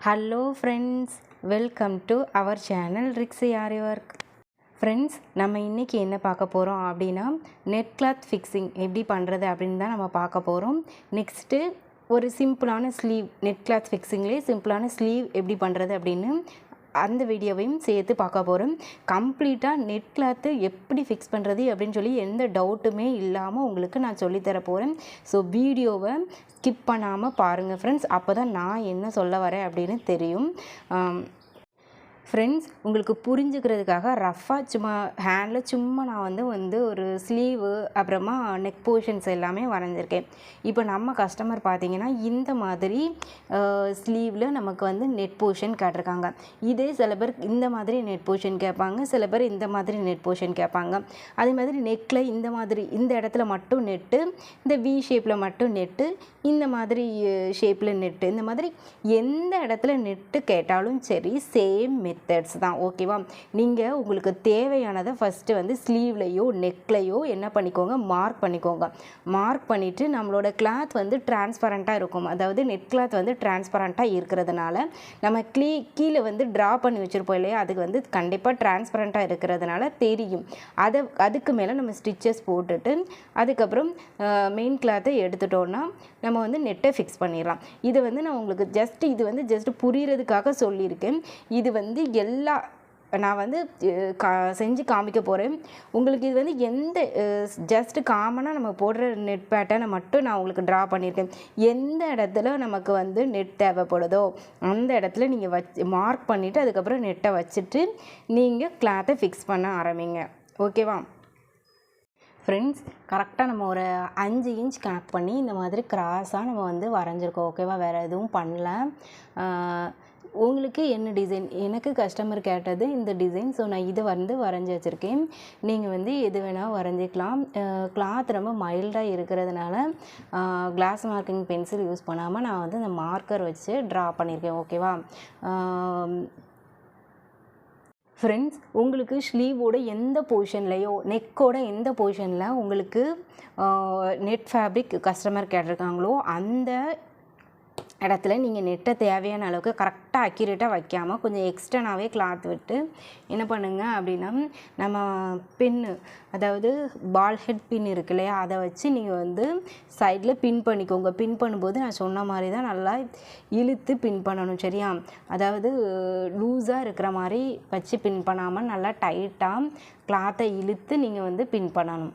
Hello friends welcome to our channel ரிக்ஸ் யாரி work friends நம்ம இன்றைக்கி என்ன பார்க்க போகிறோம் அப்படின்னா நெட் கிளாத் ஃபிக்ஸிங் எப்படி பண்ணுறது அப்படின்னு தான் நம்ம பார்க்க போகிறோம் நெக்ஸ்ட்டு ஒரு சிம்பிளான ஸ்லீவ் நெட் கிளாத் ஃபிக்ஸிங்லேயே சிம்பிளான ஸ்லீவ் எப்படி பண்ணுறது அப்படின்னு அந்த வீடியோவையும் சேர்த்து பார்க்க போகிறோம் கம்ப்ளீட்டாக நெட் கிளாத்து எப்படி ஃபிக்ஸ் பண்ணுறது அப்படின்னு சொல்லி எந்த டவுட்டுமே இல்லாமல் உங்களுக்கு நான் சொல்லித்தர போகிறேன் ஸோ வீடியோவை ஸ்கிப் பண்ணாமல் பாருங்கள் ஃப்ரெண்ட்ஸ் அப்போ தான் நான் என்ன சொல்ல வரேன் அப்படின்னு தெரியும். ஃப்ரெண்ட்ஸ் உங்களுக்கு புரிஞ்சுக்கிறதுக்காக ரஃபாக சும்மா ஹேண்டில் சும்மா நான் வந்து வந்து ஒரு ஸ்லீவு அப்புறமா நெக் போர்ஷன்ஸ் எல்லாமே வரைஞ்சிருக்கேன். இப்போ நம்ம கஸ்டமர் பார்த்தீங்கன்னா இந்த மாதிரி ஸ்லீவில் நமக்கு வந்து நெட் போர்ஷன் கேட்டிருக்காங்க. இதே சில பேர் இந்த மாதிரி நெட் போர்ஷன் கேட்பாங்க சில பேர் இந்த மாதிரி நெட் போர்ஷன் கேட்பாங்க. அதே மாதிரி நெக்கில் இந்த மாதிரி இந்த இடத்துல மட்டும் நெட்டு இந்த வி ஷேப்பில் மட்டும் நெட்டு இந்த மாதிரி ஷேப்பில் நெட்டு இந்த மாதிரி எந்த இடத்துல நெட்டு கேட்டாலும் சரி சேம் மெத் மெத்தட்ஸ் தான். ஓகேவா நீங்கள் உங்களுக்கு தேவையானதை ஃபஸ்ட்டு வந்து ஸ்லீவ்லேயோ நெக்லையோ என்ன பண்ணிக்கோங்க? மார்க் பண்ணிக்கோங்க. மார்க் பண்ணிவிட்டு நம்மளோட கிளாத் வந்து டிரான்ஸ்பரண்ட்டாக இருக்கும். அதாவது நெட் கிளாத் வந்து டிரான்ஸ்பரண்ட்டாக இருக்கிறதுனால நம்ம க்ளீ கீழே வந்து ட்ரா பண்ணி வச்சுருப்போம் இல்லையா? அதுக்கு வந்து கண்டிப்பாக டிரான்ஸ்பரண்ட்டாக இருக்கிறதுனால தெரியும். அதை அதுக்கு மேலே நம்ம ஸ்டிச்சஸ் போட்டுட்டு அதுக்கப்புறம் மெயின் கிளாத்தை எடுத்துட்டோன்னா நம்ம வந்து நெட்டை ஃபிக்ஸ் பண்ணிடலாம். இது வந்து நான் உங்களுக்கு ஜஸ்ட் இது வந்து ஜஸ்ட் புரியறதுக்காக சொல்லியிருக்கேன். இது வந்து எல்லா நான் வந்து கா செஞ்சு காமிக்க போகிறேன் உங்களுக்கு இது வந்து எந்த ஜஸ்ட் காமனாக நம்ம போடுற நெட் பேட்டர்னை மட்டும் நான் உங்களுக்கு ட்ரா பண்ணியிருக்கேன் எந்த இடத்துல நமக்கு வந்து நெட் தேவைப்படுதோ அந்த இடத்துல நீங்கள் வச்சு மார்க் பண்ணிவிட்டு அதுக்கப்புறம் நெட்டை வச்சுட்டு நீங்கள் கிளாத்தை ஃபிக்ஸ் பண்ண ஆரம்பிங்க. ஓகேவா ஃப்ரெண்ட்ஸ் கரெக்டாக நம்ம ஒரு அஞ்சு இன்ச் கனெக்ட் பண்ணி இந்த மாதிரி கிராஸாக நம்ம வந்து வரைஞ்சிருக்கோம். ஓகேவா வேறு எதுவும் பண்ணல. உங்களுக்கு என்ன டிசைன் எனக்கு கஸ்டமர் கேட்டது இந்த டிசைன் ஸோ நான் இதை வந்து வரைஞ்சி வச்சுருக்கேன். நீங்கள் வந்து எது வேணால் வரைஞ்சிக்கலாம். கிளாத் ரொம்ப மைல்டாக இருக்கிறதுனால கிளாஸ் மார்க்கிங் பென்சில் யூஸ் பண்ணாமல் நான் வந்து இந்த மார்க்கர் வச்சு ட்ரா பண்ணியிருக்கேன் ஓகேவா ஃப்ரெண்ட்ஸ் உங்களுக்கு ஸ்லீவோட எந்த பொசிஷன்லையோ நெக்கோட எந்த பொசிஷனில் உங்களுக்கு நெட் ஃபேப்ரிக் கஸ்டமர் கேட்டிருக்காங்களோ அந்த இடத்துல நீங்கள் நெட்டை தேவையான அளவுக்கு கரெக்டாக அக்யூரேட்டாக வைக்காமல் கொஞ்சம் எக்ஸ்டர்னாகவே கிளாத் விட்டு என்ன பண்ணுங்கள் அப்படின்னா நம்ம பின்னு அதாவது பால் ஹெட் பின் இருக்கு இல்லையா? அதை வச்சு நீங்கள் வந்து சைடில் பின் பண்ணிக்கோங்க. பின் பண்ணும்போது நான் சொன்ன மாதிரி தான் நல்லா இழுத்து பின் பண்ணணும் சரியா? அதாவது லூஸாக இருக்கிற மாதிரி வச்சு பின் பண்ணாமல் நல்லா டைட்டாக கிளாத்தை இழுத்து நீங்கள் வந்து பின் பண்ணணும்.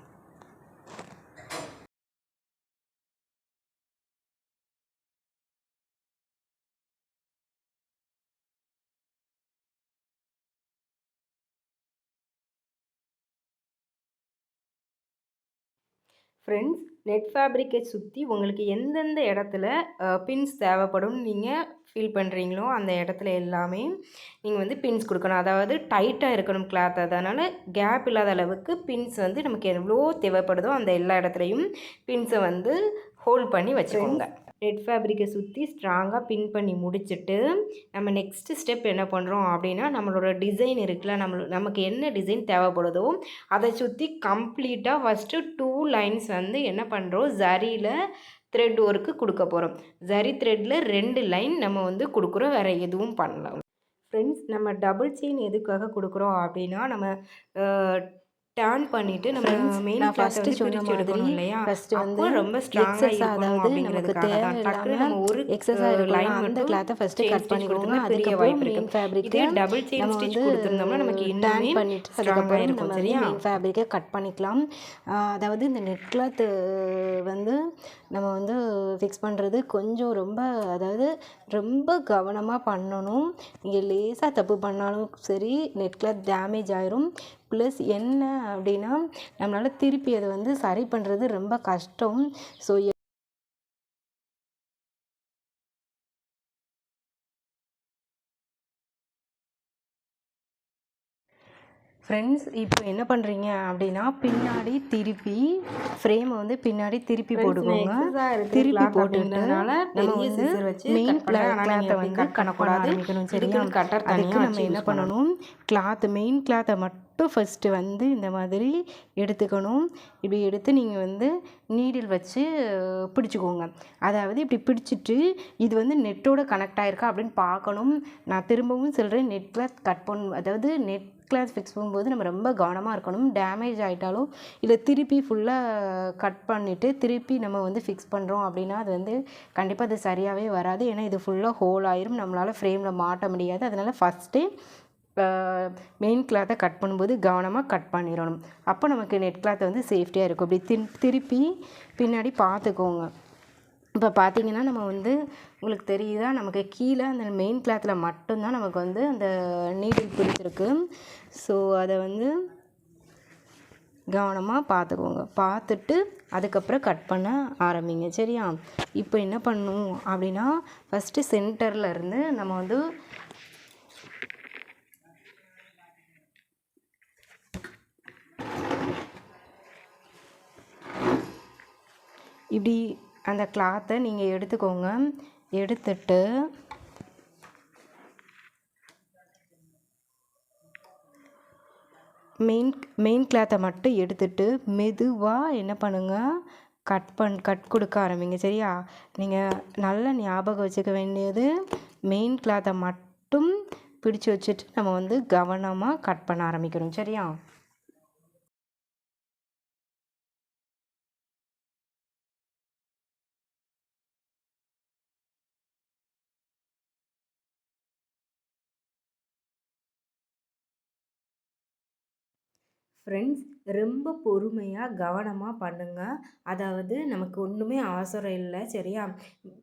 ஃப்ரெண்ட்ஸ் நெட் ஃபேப்ரிக்கை சுற்றி உங்களுக்கு எந்தெந்த இடத்துல பின்ஸ் தேவைப்படும் நீங்கள் ஃபீல் பண்ணுறீங்களோ அந்த இடத்துல எல்லாமே நீங்கள் வந்து பின்ஸ் கொடுக்கணும். அதாவது டைட்டாக இருக்கணும் கிளாத் அதனால் கேப் இல்லாத அளவுக்கு பின்ஸ் வந்து நமக்கு எவ்வளோ தேவைப்படுதோ அந்த எல்லா இடத்துலையும் பின்ஸை வந்து ஹோல்ட் பண்ணி வச்சுக்கோங்க. நெட் ஃபேப்ரிக்கை சுற்றி ஸ்ட்ராங்காக பின் பண்ணி முடிச்சுட்டு நம்ம நெக்ஸ்ட்டு ஸ்டெப் என்ன பண்ணுறோம் அப்படின்னா நம்மளோட டிசைன் இருக்குல்ல நம்ம நமக்கு என்ன டிசைன் தேவைப்படுதோ அதை சுற்றி கம்ப்ளீட்டாக ஃபஸ்ட்டு டூ லைன்ஸ் வந்து என்ன பண்ணுறோம் ஜரியில் த்ரெட் ஒர்க்கு கொடுக்க போகிறோம் ஜரி த்ரெட்டில் ரெண்டு லைன் நம்ம வந்து கொடுக்குறோம். வேறு எதுவும் பண்ணலாம் ஃப்ரெண்ட்ஸ் நம்ம டபுள் செயின் எதுக்காக கொடுக்குறோம் அப்படின்னா நம்ம டர்ன் பண்ணிட்டு நம்ம மெயின் கிளாத் வந்து சொன்ன மாதிரி இல்லையா first வந்து ரொம்ப இருக்கணும் அதாவது நமக்கு தான். டக்குனு நம்ம ஒரு எக்ஸஸாக லைன் அந்த மட்டும் கிளாத்தை chain கட் பண்ணிக்கோங்க. கொடுத்தோம்னா அதுக்கப்புறம் வாய்ப்பு இருக்கு ஃபேப்ரிக்கை இதே டபுள் செயின் ஸ்டிச் வந்து கொடுத்துருந்தோம்னா நமக்கு இன்னுமே பண்ணிட்டு அதுக்கப்புறம் இருக்கும் வந்து சரியா? மெயின் ஃபேப்ரிக்கை கட் பண்ணிக்கலாம் அதாவது இந்த நெட் கிளாத்து வந்து நம்ம வந்து ஃபிக்ஸ் பண்ணுறது கொஞ்சம் ரொம்ப அதாவது ரொம்ப கவனமாக பண்ணணும். நீங்கள் லேசாக தப்பு பண்ணாலும் சரி நெட் கிளாத் டேமேஜ் ஆயிரும். ப்ளஸ் என்ன அப்படின்னா நம்மளால் திருப்பி அதை வந்து சரி பண்ணுறது ரொம்ப கஷ்டம். ஸோ ஃப்ரெண்ட்ஸ் இப்போ என்ன பண்ணுறீங்க அப்படின்னா பின்னாடி திருப்பி ஃப்ரேமை வந்து பின்னாடி திருப்பி போட்டுக்கோங்க திருப்பி போட்டுட்டு நம்ம வந்து மெயின் கிளாத்தை வந்து கட் பண்ணக்கூடாது. சரியா? அதுக்கு நம்ம என்ன பண்ணணும். கிளாத் மெயின் கிளாத்தை மட்டும் மட்டும் ஃபஸ்ட்டு வந்து இந்த மாதிரி எடுத்துக்கணும். இப்படி எடுத்து நீங்கள் வந்து நீடில் வச்சு பிடிச்சிக்கோங்க. அதாவது இப்படி பிடிச்சிட்டு இது வந்து நெட்டோட கனெக்ட் ஆகிருக்கா அப்படின்னு பார்க்கணும். நான் திரும்பவும் சொல்கிறேன் நெட் கிளாத் கட் பண்ண அதாவது நெட் கிளாத் ஃபிக்ஸ் பண்ணும்போது நம்ம ரொம்ப கவனமாக இருக்கணும். டேமேஜ் ஆகிட்டாலும் இல்லை திருப்பி ஃபுல்லாக கட் பண்ணிவிட்டு திருப்பி நம்ம வந்து ஃபிக்ஸ் பண்ணுறோம் அப்படின்னா அது வந்து கண்டிப்பாக அது சரியாகவே வராது. ஏன்னா இது ஃபுல்லாக ஹோல் ஆயிரும். நம்மளால் ஃப்ரேமில் மாட்ட முடியாது. அதனால் ஃபஸ்ட்டு மெயின் கிளாத்தை கட் பண்ணும்போது கவனமாக கட் பண்ணிடணும். அப்போ நமக்கு நெட் கிளாத் வந்து சேஃப்டியாக இருக்கும். அப்படி தின் திருப்பி பின்னாடி பார்த்துக்கோங்க இப்போ பார்த்தீங்கன்னா நம்ம வந்து உங்களுக்கு தெரியுதா? நமக்கு கீழே அந்த மெயின் கிளாத்தில் மட்டும்தான் நமக்கு வந்து அந்த நீடில் பிடிச்சிருக்கு. ஸோ அதை வந்து கவனமாக பார்த்துக்கோங்க பார்த்துட்டு அதுக்கப்புறம் கட் பண்ண ஆரம்பிங்க. சரியா? இப்போ என்ன பண்ணும் அப்படின்னா ஃபஸ்ட்டு சென்டரில் இருந்து நம்ம வந்து இப்படி அந்த கிளாத்தை நீங்கள் எடுத்துக்கோங்க. எடுத்துட்டு மெயின் மெயின் கிளாத்தை மட்டும் எடுத்துட்டு மெதுவாக என்ன பண்ணுங்கள் கட் பண் கட் கொடுக்க ஆரம்பிங்க. சரியா? நீங்கள் நல்ல ஞாபகம் வச்சுக்க வேண்டியது மெயின் கிளாத்தை மட்டும் பிடிச்சி வச்சுட்டு நம்ம வந்து கவனமாக கட் பண்ண ஆரம்பிக்கணும். சரியா? ஃப்ரெண்ட்ஸ் ரொம்ப பொறுமையாக கவனமாக பண்ணுங்கள் அதாவது நமக்கு ஒன்றுமே அவசரம் இல்லை சரியா?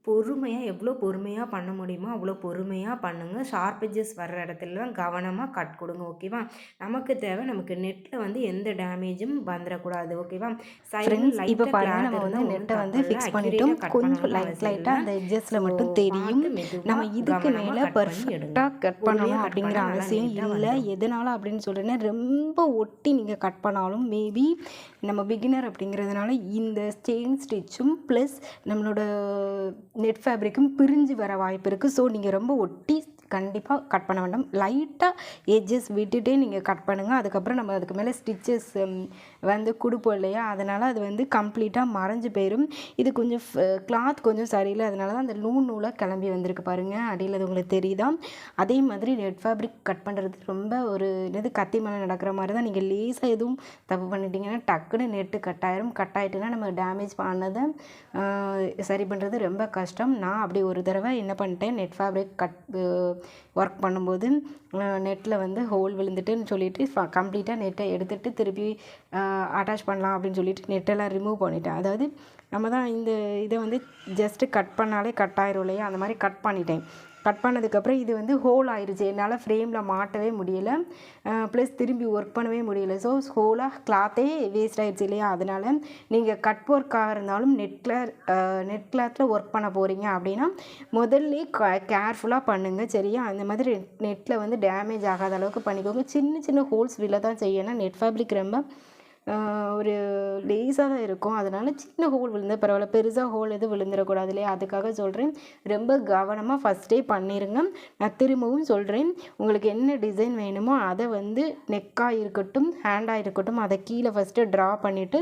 பொறுமையாக எவ்வளோ பொறுமையாக பண்ண முடியுமோ அவ்வளோ பொறுமையாக பண்ணுங்கள் ஷார்ப் எட்ஜஸ் வர்ற இடத்துலலாம் கவனமாக கட் கொடுங்க ஓகேவா? நமக்கு தேவை நமக்கு நெட்டில் வந்து எந்த டேமேஜும் வந்துடக்கூடாது ஓகேவா? ஃப்ரெண்ட்ஸ் இப்போ பாருங்க நம்ம வந்து நெட்டை வந்து ஃபிக்ஸ் பண்ணிட்டோம். கொஞ்சம் லைட் லைட்டாக அந்த எட்ஜஸில் மட்டும் தெரியும். நம்ம இதுக்கு மேலே பர்ஃபெக்டாக கட் பண்ணணும் அப்படிங்கிற அவசியம் இல்லை. எதனால் அப்படின்னு சொல்கிறேன்னா ரொம்ப ஒட்டி நீங்கள் கட் பண்ணாலும் மேபி நம்ம பிகினர் அப்படிங்கிறதுனால இந்த செயின் ஸ்டிச்சும் ப்ளஸ் நம்மளோட நெட் ஃபேப்ரிக்கும் பிரிஞ்சு வர வாய்ப்பு இருக்குது ஸோ நீங்கள் ரொம்ப ஒட்டி கண்டிப்பாக கட் பண்ண வேண்டாம். லைட்டாக எஜ்ஜஸ் விட்டுட்டே நீங்கள் கட் பண்ணுங்கள் அதுக்கப்புறம் நம்ம அதுக்கு மேலே ஸ்டிச்சஸ் வந்து கொடுப்போம் இல்லையா? அதனால் அது வந்து கம்ப்ளீட்டாக மறைஞ்சு போயிடும் இது கொஞ்சம் கிளாத் கொஞ்சம் சரியில்லை. அதனால தான் அந்த நூல் நூலாக கிளம்பி வந்திருக்கு பாருங்கள் அடியில் அது உங்களுக்கு தெரியுதா? அதே மாதிரி நெட் ஃபேப்ரிக் கட் பண்ணுறது ரொம்ப ஒரு என்னது கத்தி மேலே நடக்கிற மாதிரி தான். நீங்கள் லேசாக எதுவும் தப்பு பண்ணிட்டீங்கன்னா டக்குன்னு நெட்டு கட் ஆயிரும். கட் ஆகிட்டுனா நம்ம டேமேஜ் பண்ணதை சரி பண்ணுறது ரொம்ப கஷ்டம். நான் அப்படி ஒரு தடவை என்ன பண்ணிட்டேன்? நெட் ஃபேப்ரிக் கட் ஒர்க் பண்ணும்போது நெட்டில் வந்து ஹோல் விழுந்துட்டுன்னு சொல்லிட்டு கம்ப்ளீட்டாக நெட்டை எடுத்துகிட்டு திருப்பி அட்டாச் பண்ணலாம் அப்படின்னு சொல்லிட்டு நெட்டெல்லாம் ரிமூவ் பண்ணிட்டேன். அதாவது நம்ம தான் இந்த இதை வந்து ஜஸ்ட்டு கட் பண்ணாலே கட் ஆயிரும் இல்லையா? அந்த மாதிரி கட் பண்ணிட்டேன். கட் பண்ணதுக்கப்புறம் இது வந்து ஹோல் ஆயிடுச்சு என்னால் ஃப்ரேமில் மாட்டவே முடியலை. ப்ளஸ் திரும்பி ஒர்க் பண்ணவே முடியல. ஸோ ஹோலாக கிளாத்தே வேஸ்ட் ஆயிடுச்சு இல்லையா? அதனால் நீங்கள் கட் ஒர்க்காக இருந்தாலும் நெட் கிளாத் நெட் கிளாத்தில் ஒர்க் பண்ண போகிறீங்க அப்படின்னா முதல்ல கேர்ஃபுல்லாக பண்ணுங்கள் சரியா? அந்த மாதிரி நெட்டில் வந்து டேமேஜ் ஆகாத அளவுக்கு பண்ணிக்கோங்க. சின்ன சின்ன ஹோல்ஸ் விழ தான் செய்யணும். நெட் ஃபேப்ரிக் ரொம்ப ஒரு லேஸாக தான் இருக்கும். அதனால் சின்ன ஹோல் விழுந்து பரவாயில்ல. பெருசாக ஹோல் எதுவும் விழுந்துடக்கூடாது இல்லையா? அதுக்காக சொல்கிறேன் ரொம்ப கவனமாக ஃபஸ்ட்டே பண்ணிடுங்க நான் திரும்பவும் சொல்கிறேன் உங்களுக்கு என்ன டிசைன் வேணுமோ அதை வந்து நெக்காக இருக்கட்டும் ஹேண்டாக இருக்கட்டும் அதை கீழே ஃபஸ்ட்டு ட்ரா பண்ணிவிட்டு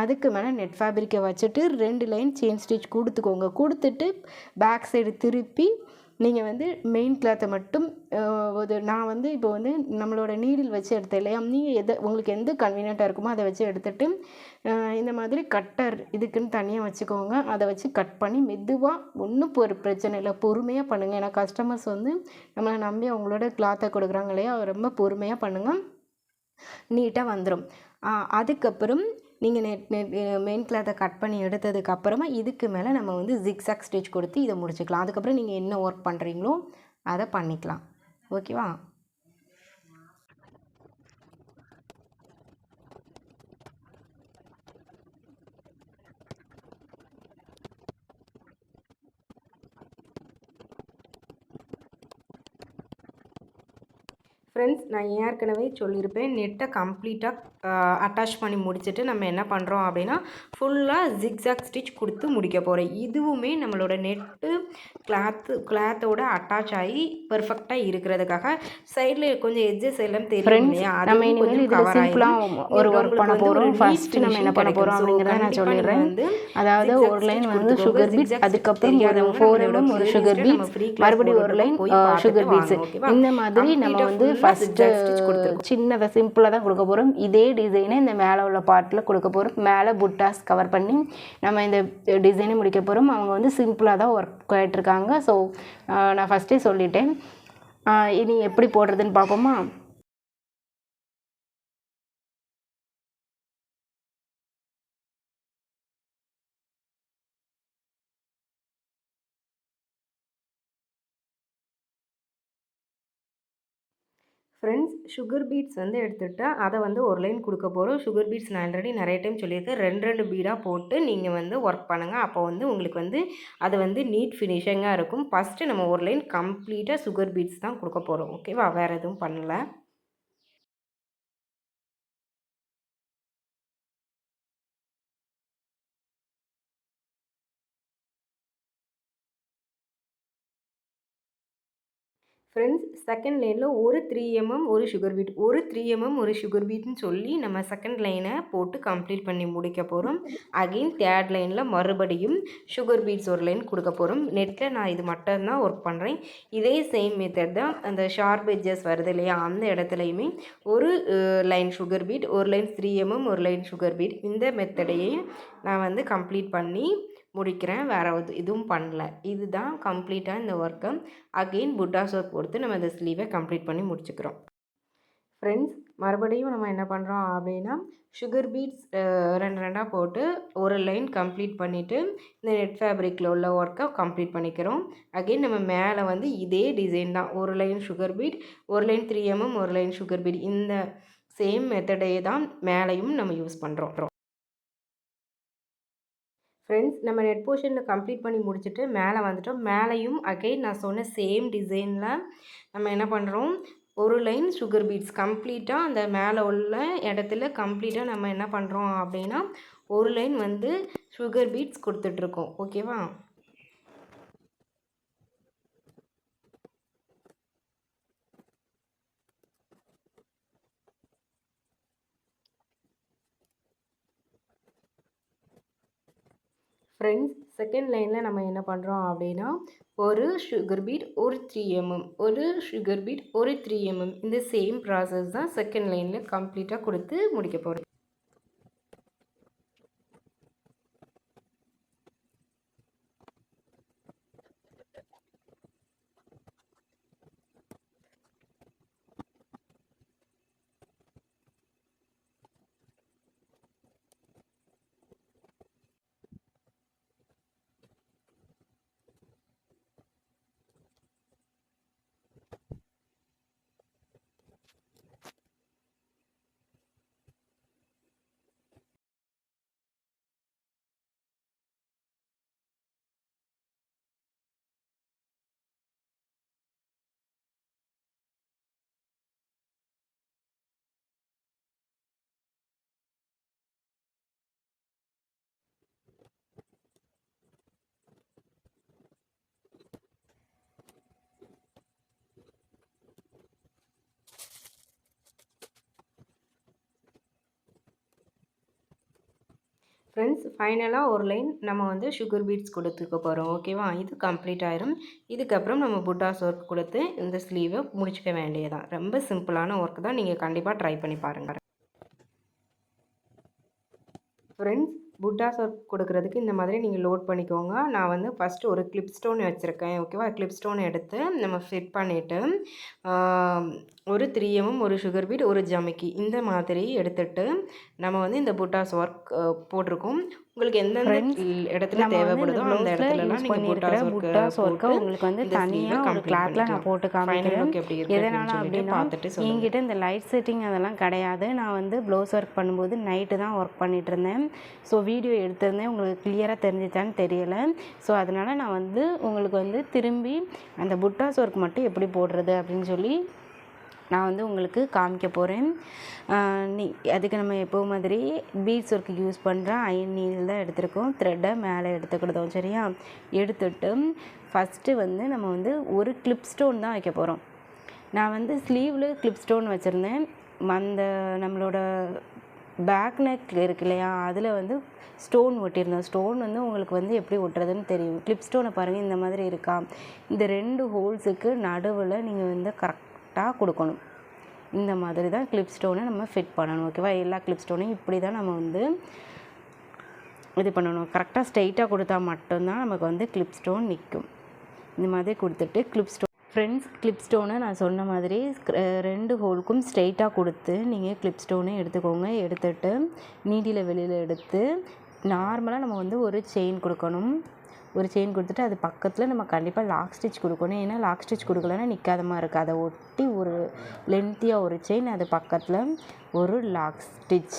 அதுக்கு மேலே நெட் ஃபேப்ரிக்கை வச்சுட்டு ரெண்டு லைன் செயின் ஸ்டிச் கொடுத்துக்கோங்க. கொடுத்துட்டு பேக் சைடு திருப்பி நீங்கள் வந்து மெயின் கிளாத்தை மட்டும் ஒரு நான் வந்து இப்போ வந்து நம்மளோட நீடில் வச்சு எடுத்தேன் இல்லையா? நீங்கள் எதை உங்களுக்கு எந்த கன்வீனியண்ட்டாக இருக்குமோ அதை வச்சு எடுத்துட்டு இந்த மாதிரி கட்டர் இதுக்குன்னு தனியாக வச்சுக்கோங்க. அதை வச்சு கட் பண்ணி மெதுவாக ஒன்றும் ஒரு பிரச்சனை இல்லை. பொறுமையாக பண்ணுங்கள் ஏன்னா கஸ்டமர்ஸ் வந்து நம்மளை நம்பி அவங்களோட கிளாத்தை கொடுக்குறாங்க இல்லையா? ரொம்ப பொறுமையாக பண்ணுங்கள் நீட்டாக வந்துடும் அதுக்கப்புறம் நீங்கள் நெட் நெட் மெயின் கிளாத்தை கட் பண்ணி எடுத்ததுக்கு அப்புறமா இதுக்கு மேலே நம்ம வந்து ஜிக்ஸாக் ஸ்டிச் கொடுத்து இதை முடிச்சுக்கலாம். அதுக்கப்புறம் நீங்கள் என்ன ஒர்க் பண்ணுறீங்களோ அதை பண்ணிக்கலாம். ஓகேவா ஃப்ரெண்ட்ஸ் நான் ஏற்கனவே சொல்லியிருப்பேன் நெட்டை கம்ப்ளீட்டாக அட்டாச் பண்ணி முடிச்சுட்டு நம்ம என்ன பண்ணுறோம் அப்படின்னா ஃபுல்லாக ஜிக்ஸாக் ஸ்டிச் கொடுத்து முடிக்க போகிறோம் இதுவுமே நம்மளோட நெட்டு கிளாத்து கிளாத்தோட அட்டாச் ஆகி பெர்ஃபெக்டாக இருக்கிறதுக்காக சைடில் கொஞ்சம் எட்ஜஸ் எல்லாம் தெரியும் நம்ம இனிமேல் இதில் சிம்பிளாக. ஒரு ஒர்க் பண்ண போகிறோம் ஃபஸ்ட்டு நம்ம என்ன பண்ண போகிறோம் அப்படிங்கிறத நான் சொல்லிடுறேன் வந்து அதாவது ஒரு லைன் வந்து. சுகர் பீட்ஸ் அதுக்கப்புறம் ஒரு ஃபோர் எம்எம் ஒரு சுகர் பீட்ஸ் மறுபடியும் ஒரு லைன் சுகர் பீட்ஸ்? இந்த மாதிரி நம்ம வந்து ஃபஸ்ட்டு. சின்னதாக சிம்பிளாக தான் கொடுக்க போகிறோம் இதே டிசைனை இந்த மேலே உள்ள பார்ட்டில் கொடுக்க போகிறோம் மேலே புட்டாஸ் கவர் பண்ணி நம்ம இந்த டிசைனை முடிக்க போகிறோம் அவங்க வந்து சிம்பிளாக தான் ஒர்க் ஆகிட்டுருக்காங்க ஸோ நான் ஃபஸ்ட்டே சொல்லிட்டேன். இனி எப்படி போடுறதுன்னு பார்ப்போமா? ஃப்ரெண்ட்ஸ் சுகர் பீட்ஸ் வந்து எடுத்துகிட்டு அதை வந்து ஒரு லைன் கொடுக்க போகிறோம் சுகர் பீட்ஸ் நான் ஆல்ரெடி நிறைய டைம் சொல்லியிருக்கேன். ரெண்டு ரெண்டு பீடாக போட்டு நீங்கள் வந்து ஒர்க் பண்ணுங்கள் அப்போ வந்து உங்களுக்கு வந்து அது வந்து நீட் ஃபினிஷிங்காக இருக்கும். ஃபஸ்ட்டு நம்ம ஒரு லைன் கம்ப்ளீட்டாக சுகர் பீட்ஸ் தான் கொடுக்க போகிறோம் ஓகேவா வேறு எதுவும் பண்ணல. ஃப்ரெண்ட்ஸ் செகண்ட் லைனில் ஒரு த்ரீ எம்எம் ஒரு சுகர் பீட் ஒரு த்ரீ எம்எம் ஒரு சுகர் பீட்னு சொல்லி நம்ம செகண்ட் லைனை போட்டு கம்ப்ளீட் பண்ணி முடிக்க போகிறோம் அகெயின் தேர்ட் லைனில் மறுபடியும் சுகர் பீட்ஸ் ஒரு லைன் கொடுக்க போகிறோம் நெட்டில் நான் இது மட்டும்தான் ஒர்க் பண்ணுறேன் இதே சேம் மெத்தட் தான் அந்த ஷார்ப் எட்ஜஸ் வருது இல்லையா? அந்த இடத்துலையுமே ஒரு லைன் சுகர் பீட் ஒரு லைன் த்ரீ எம்எம் ஒரு லைன் சுகர் பீட் இந்த மெத்தடையே நான் வந்து கம்ப்ளீட் பண்ணி முடிக்கிறேன் வேறு எதுவும் இதுவும் பண்ணல. இதுதான் கம்ப்ளீட்டாக இந்த ஒர்க்கை. அகெயின் புட்டா சோப் கொடுத்து நம்ம இந்த ஸ்லீவை கம்ப்ளீட் பண்ணி முடிச்சுக்கிறோம். ஃப்ரெண்ட்ஸ் மறுபடியும் நம்ம என்ன பண்ணுறோம் அப்படின்னா சுகர் பீட்ஸ் ரெண்டு ரெண்டாக போட்டு ஒரு லைன் கம்ப்ளீட் பண்ணிவிட்டு இந்த நெட் ஃபேப்ரிக்கில் உள்ள ஒர்க்கை கம்ப்ளீட் பண்ணிக்கிறோம். அகெயின் நம்ம மேலே வந்து இதே டிசைன் தான். ஒரு லைன் சுகர் பீட் ஒரு லைன் த்ரீ எம்எம் ஒரு லைன் சுகர் பீட். இந்த சேம் மெத்தடே தான் மேலேயும் நம்ம யூஸ் பண்ணுறோம் ஃப்ரெண்ட்ஸ் நம்ம நெட் போர்ஷனில் கம்ப்ளீட் பண்ணி முடிச்சுட்டு மேலே வந்துட்டோம். மேலேயும் அகைன் நான் சொன்ன சேம் டிசைனில் நம்ம என்ன பண்ணுறோம் ஒரு லைன் சுகர் பீட்ஸ் கம்ப்ளீட்டாக அந்த மேலே உள்ள இடத்துல கம்ப்ளீட்டாக நம்ம என்ன பண்ணுறோம் அப்படின்னா ஒரு லைன் வந்து சுகர் பீட்ஸ் கொடுத்துட்ருக்கோம் ஓகேவா ஃப்ரெண்ட்ஸ் செகண்ட் லைனில் நம்ம என்ன பண்ணுறோம் அப்படின்னா ஒரு சுகர் பீட் ஒரு த்ரீ எம்எம் ஒரு சுகர் பீட் ஒரு த்ரீ எம்எம் இந்த சேம் ப்ராசஸ் தான் செகண்ட் லைனில் கம்ப்ளீட்டாக கொடுத்து முடிக்க போகிறோம் ஃப்ரெண்ட்ஸ் ஃபைனலாக ஒரு லைன் நம்ம வந்து சுகர் பீட்ஸ் கொடுத்துக்க போகிறோம் ஓகேவா இது கம்ப்ளீட் ஆயிரும். இதுக்கப்புறம் நம்ம புட்டாஸ் ஒர்க் கொடுத்து இந்த ஸ்லீவை முடிச்சுக்க வேண்டியதான் ரொம்ப சிம்பிளான ஒர்க் தான். நீங்கள் கண்டிப்பாக ட்ரை பண்ணி பாருங்கள் ஃப்ரெண்ட்ஸ் புட்டாஸ் ஒர்க் கொடுக்குறதுக்கு இந்த மாதிரி நீங்கள் லோட் பண்ணிக்கோங்க. நான் வந்து ஃபஸ்ட்டு ஒரு கிளிப் ஸ்டோன் வச்சுருக்கேன் ஓகேவா கிளிப் ஸ்டோன் எடுத்து நம்ம ஃபிட் பண்ணிவிட்டு ஒரு த்ரீ எம்எம் ஒரு சுகர் பீட் ஒரு ஜமிக்கி. இந்த மாதிரி எடுத்துட்டு நம்ம வந்து இந்த புட்டாஸ் ஒர்க் போட்டிருக்கோம். உங்களுக்கு எந்தெந்த இடத்துல தேவைப்படுதோ அந்த இடத்துலலாம் நீங்கள் புட்டாஸ் புட்டாஸ் ஒர்க்கை உங்களுக்கு வந்து தனியாக ஒரு கிளாத்தில் நான். போட்டு காமிக்கிறேன். எதனால் அப்படின்னு பார்த்துட்டு. என்கிட்ட இந்த லைட் செட்டிங் அதெல்லாம் கிடையாது. நான் வந்து ப்ளவுஸ் ஒர்க் பண்ணும்போது நைட்டு தான் ஒர்க் பண்ணிட்டு இருந்தேன். ஸோ வீடியோ எடுத்திருந்தேன். உங்களுக்கு கிளியராக தெரிஞ்சிச்சான்னு தெரியலை. ஸோ அதனால் நான் வந்து உங்களுக்கு வந்து திரும்பி அந்த புட்டாஸ் ஒர்க் மட்டும் எப்படி போடுறது அப்படின்னு சொல்லி நான் வந்து உங்களுக்கு காமிக்க போகிறேன் நீ அதுக்கு நம்ம எப்போ மாதிரி பீட்ஸ் ஒர்க்கு யூஸ் பண்ணுற அயன் நீல் தான் எடுத்திருக்கோம். த்ரெட்டை மேலே எடுத்துக்கிட்டோம் சரியா? எடுத்துட்டு ஃபஸ்ட்டு வந்து நம்ம வந்து ஒரு கிளிப் ஸ்டோன் தான் வைக்க போகிறோம் நான் வந்து ஸ்லீவில் கிளிப் ஸ்டோன் வச்சுருந்தேன். அந்த நம்மளோட பேக் நெக் இருக்கு இல்லையா? அதில் வந்து ஸ்டோன் ஒட்டியிருந்தோம். ஸ்டோன் வந்து உங்களுக்கு வந்து எப்படி ஒட்டுறதுன்னு தெரியும். கிளிப் ஸ்டோனை பாருங்கள் இந்த மாதிரி இருக்கா? இந்த ரெண்டு ஹோல்ஸுக்கு நடுவில் நீங்கள் வந்து கரெக்டாக கொடுக்கணும். இந்த மாதிரி தான் கிளிப் ஸ்டோனை நம்ம ஃபிட் பண்ணணும் ஓகேவா எல்லா கிளிப் ஸ்டோனையும் இப்படி தான் நம்ம வந்து இது பண்ணணும். கரெக்டாக ஸ்ட்ரைட்டாக கொடுத்தா மட்டும்தான் நமக்கு வந்து கிளிப் ஸ்டோன் நிற்கும் இந்த மாதிரி கொடுத்துட்டு கிளிப் ஸ்டோன் ஃப்ரெண்ட்ஸ் கிளிப் ஸ்டோனை நான் சொன்ன மாதிரி ரெண்டு ஹோலுக்கும் ஸ்ட்ரெயிட்டாக கொடுத்து நீங்கள் கிளிப் ஸ்டோனை எடுத்துக்கோங்க. எடுத்துகிட்டு நீடியில் வெளியில் எடுத்து நார்மலாக நம்ம வந்து ஒரு செயின் கொடுக்கணும். ஒரு செயின் கொடுத்துட்டு அது பக்கத்தில் நம்ம கண்டிப்பாக லாக் ஸ்டிச் கொடுக்கணும். ஏன்னா லாக் ஸ்டிச் கொடுக்கலன்னா நிற்காத மாதிரி இருக்குது அதை ஒட்டி ஒரு லென்த்தியாக ஒரு செயின் அது பக்கத்தில் ஒரு லாக் ஸ்டிச்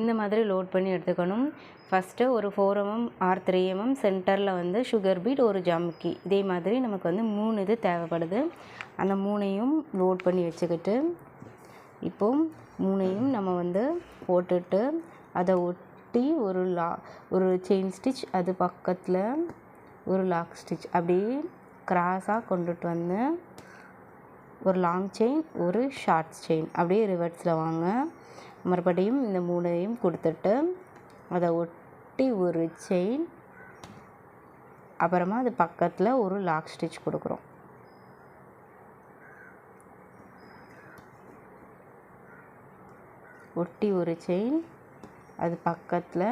இந்த மாதிரி லோட் பண்ணி எடுத்துக்கணும். ஃபஸ்ட்டு ஒரு four mm or three mm சென்டரில் வந்து சுகர் பீட் ஒரு ஜம்கி இதே மாதிரி நமக்கு வந்து மூணு இது தேவைப்படுது. அந்த மூணையும் லோட் பண்ணி வச்சுக்கிட்டு இப்போ மூணையும் நம்ம வந்து போட்டுட்டு அதை ஒட்டி ஒட்டி ஒரு லா ஒரு செயின் ஸ்டிச் அது பக்கத்தில் ஒரு லாக் ஸ்டிச் அப்படியே கிராஸாக கொண்டுட்டு வந்து ஒரு லாங் செயின் ஒரு ஷார்ட் செயின் அப்படியே ரிவர்ஸில் வாங்க. மறுபடியும் இந்த மூணையும் கொடுத்துட்டு அதை ஒட்டி ஒரு செயின் அப்புறமா அது பக்கத்தில் ஒரு லாக் ஸ்டிச் கொடுக்குறோம். ஒட்டி ஒரு செயின் அது பக்கத்தில்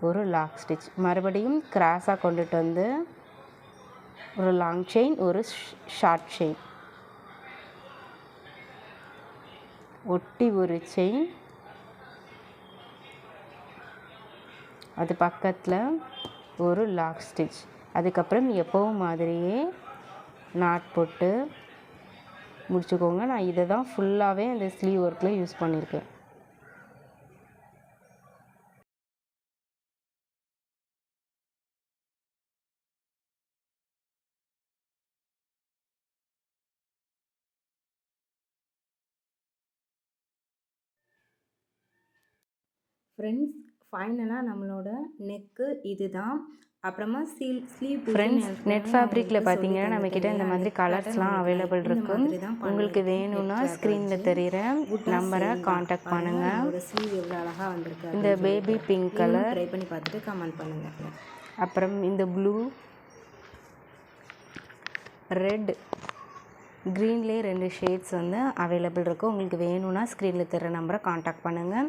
ஒரு லாக் ஸ்டிச் மறுபடியும் கிராஸாக கொண்டுட்டு வந்து ஒரு லாங் செயின் ஒரு ஷார்ட் செயின் ஒட்டி ஒரு செயின் அது பக்கத்தில் ஒரு லாக் ஸ்டிச் அதுக்கப்புறம் எப்போவும் மாதிரியே நாட் போட்டு முடிச்சுக்கோங்க. நான் இதை தான் ஃபுல்லாகவே அந்த ஸ்லீவ் ஒர்க்கில் யூஸ் பண்ணியிருக்கேன் ஃப்ரெண்ட்ஸ் ஃபைனலாக நம்மளோட நெக்கு இதுதான். அப்புறமா சீல் ஸ்லீவ் ஃப்ரெண்ட்ஸ் நெட் ஃபேப்ரிக்கில் பார்த்தீங்கன்னா நம்மக்கிட்ட இந்த மாதிரி கலர்ஸ்லாம் அவைலபிள் இருக்கு. உங்களுக்கு வேணும்னா ஸ்க்ரீனில் தெரிகிற நம்பரை காண்டாக்ட் பண்ணுங்கள் ஸ்லீவ் எவ்வளோ அழகாக வந்திருக்கு இந்த பேபி பிங்க் கலர் ட்ரை பண்ணி பார்த்துட்டு கமெண்ட் பண்ணுங்கள் அப்புறம் இந்த ப்ளூ ரெட் க்ரீன்லேயே ரெண்டு ஷேட்ஸ் வந்து அவைலபிள் இருக்குது உங்களுக்கு வேணும்னா ஸ்க்ரீனில் தெரிகிற நம்பரை காண்டாக்ட் பண்ணுங்கள்